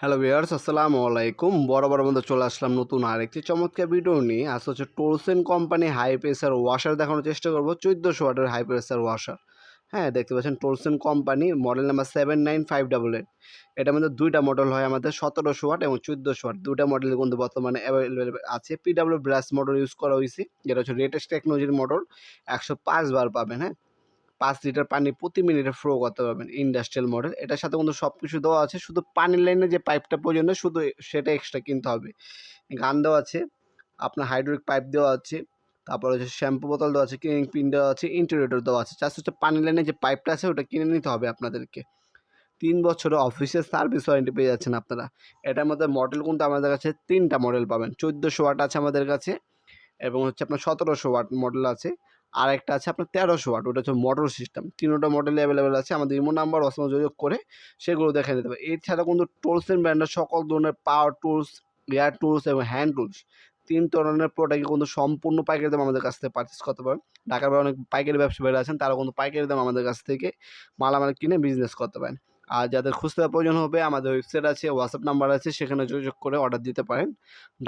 Hello viewers আসসালামু আলাইকুম। বড় বড় মধ্যে চলে আসলাম নতুন আরেকটি চমৎকার ভিডিও নিয়ে। আজ হচ্ছে Tolsen company high pressure washer দেখানোর চেষ্টা করব, চোদ্দোশো ওয়াটের হাই প্রেসার ওয়াশার হ্যাঁ দেখতে পাচ্ছেন Tolsen company model number seven nine five double eight এটার মধ্যে দুইটা মডেল হয় আমাদের, সতেরোশো ওয়াট এবং চোদ্দোশো ওয়াট দুইটা মডেল কিন্তু বর্তমানে অ্যাভেলেবেল আছে। পিডাব্লিউ ব্রাস মোটর ইউজ করা হয়েছে। যেটা হচ্ছে লেটেস্ট টেকনোলজির মোটর একশো পাঁচ বার পাবেন হ্যাঁ। পাঁচ লিটার পানি প্রতি মিনিটে ফ্লো করতে পারবেন ইন্ডাস্ট্রিয়াল মডেল এটার সাথে কিন্তু সব কিছু দেওয়া আছে, শুধু পানির লাইনে যে পাইপটা প্রয়োজন শুধু সেটা এক্সট্রা কিনতে হবে। গান দেওয়া আছে, আপনার হাইড্রোলিক পাইপ দেওয়া আছে, তারপর হচ্ছে শ্যাম্পু বোতল দেওয়া আছে ক্লিনিং পিন দেওয়া আছে ইন্টারিয়র দেওয়া আছে। জাস্ট হচ্ছে পানির লাইনে যে পাইপটা আছে, ওটা কিনে নিতে হবে আপনাদেরকে। তিন বছরে অফিসের সার্ভিস ওয়ারেন্টি পেয়ে যাচ্ছেন আপনারা। এটার মধ্যে মডেল কিন্তু আমাদের কাছে তিনটা মডেল পাবেন। চোদ্দোশো ওয়াট আছে আমাদের কাছে, এবং হচ্ছে আপনার সতেরোশো ওয়াট মডেল আছে। আর একটা আছে আপনার তেরোশো ওয়াট, ওটা হচ্ছে মোটর সিস্টেম তিনোটা মডেল অ্যাভেলেবেল আছে। আমাদের ইমো নাম্বার, অসমা যোগাযোগ করে সেগুলো দেখে নিতে হবে। এছাড়া কিন্তু টোলসেন ব্র্যান্ডের সকল ধরনের পাওয়ার টুলস এয়ার টুলস এবং হ্যান্ড টুলস তিন ধরনের প্রোডাক্ট কিন্তু সম্পূর্ণ পাইকারি দাম আমাদের কাছ থেকে পারচেস করতে পারেন ঢাকার অনেক পাইকারি ব্যবসা ব্যবসায়ীরা আছেন তারা কিন্তু পাইকারি দাম আমাদের কাছ থেকে মালামাল কিনে বিজনেস করতে পারেন। আর যাদের খুচরা প্রয়োজন হবে, আমাদের ওয়েবসাইট আছে হোয়াটসঅ্যাপ নাম্বার আছে, সেখানে যোগাযোগ করে অর্ডার দিতে পারেন।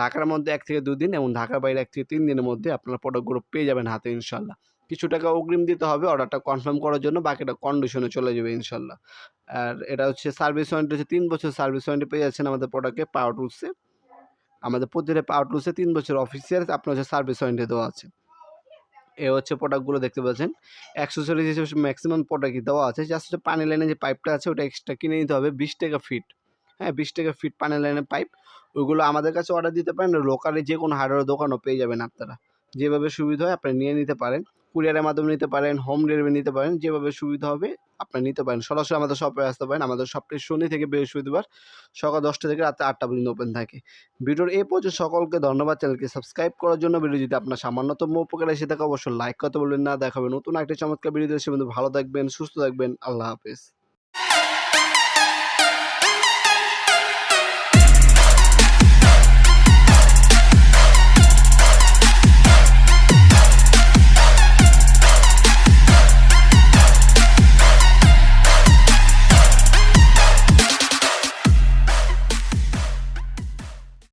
ঢাকার মধ্যে এক থেকে দিন এবং ঢাকার বাইরে এক থেকে তিন দিনের মধ্যে আপনারা প্রোডাক্টগুলো পেয়ে যাবেন হাতে ইনশাল্লাহ কিছু টাকা অগ্রিম দিতে হবে অর্ডারটা কনফার্ম করার জন্য, বাকিটা কন্ডিশনে চলে যাবে ইনশাল্লাহ আর এটা হচ্ছে সার্ভিস ওয়ারেন্টি হচ্ছে তিন বছর সার্ভিস ওয়ারেন্টি পেয়ে যাচ্ছেন আমাদের প্রোডাক্টে পাওয়ার টুলসে আমাদের প্রতিটা পাওয়ার টুলসে তিন বছর অফিসিয়াল আপনার হচ্ছে সার্ভিস ওয়ারেন্টি দেওয়া আছে। এ হচ্ছে প্রোডাক্টগুলো দেখতে পাচ্ছেন। একশো চল্লিশ হিসেবে ম্যাক্সিমাম প্রোডাক্ট দেওয়া আছে। জাস্ট হচ্ছে পানি লাইনে যে পাইপটা আছে, ওটা এক্সট্রা কিনে নিতে হবে। বিশ টাকা ফিট হ্যাঁ বিশ টাকা ফিট পানি লাইনের পাইপ ওইগুলো আমাদের কাছে অর্ডার দিতে পারেন। লোকালে যে কোনো হার্ডওয়ার দোকানও পেয়ে যাবেন আপনারা। যেভাবে সুবিধা হয় আপনি নিয়ে নিতে পারেন। কুরিয়ারের মাধ্যমে নিতে পারেন হোম ডেলিভারি নিতে পারেন। যেভাবে সুবিধা হবে আপনি নিতে পারেন। সরাসরি আমাদের শপে আসতে পারেন। আমাদের শপটি শনি থেকে বৃহস্পতিবার সকাল দশটা থেকে রাতে আটটা পর্যন্ত ওপেন থাকে। ভিডিওর এই পর্যন্ত সকলকে ধন্যবাদ। চ্যানেলকে সাবস্ক্রাইব করার জন্য ভিডিও যদি আপনার সামান্যতম উপকার এসে থাকে, অবশ্যই লাইক করতে বলবেন না। দেখাবেন নতুন একটা চমৎকার ভিডিও সে ভালো থাকবেন, সুস্থ থাকবেন। আল্লাহ হাফেজ।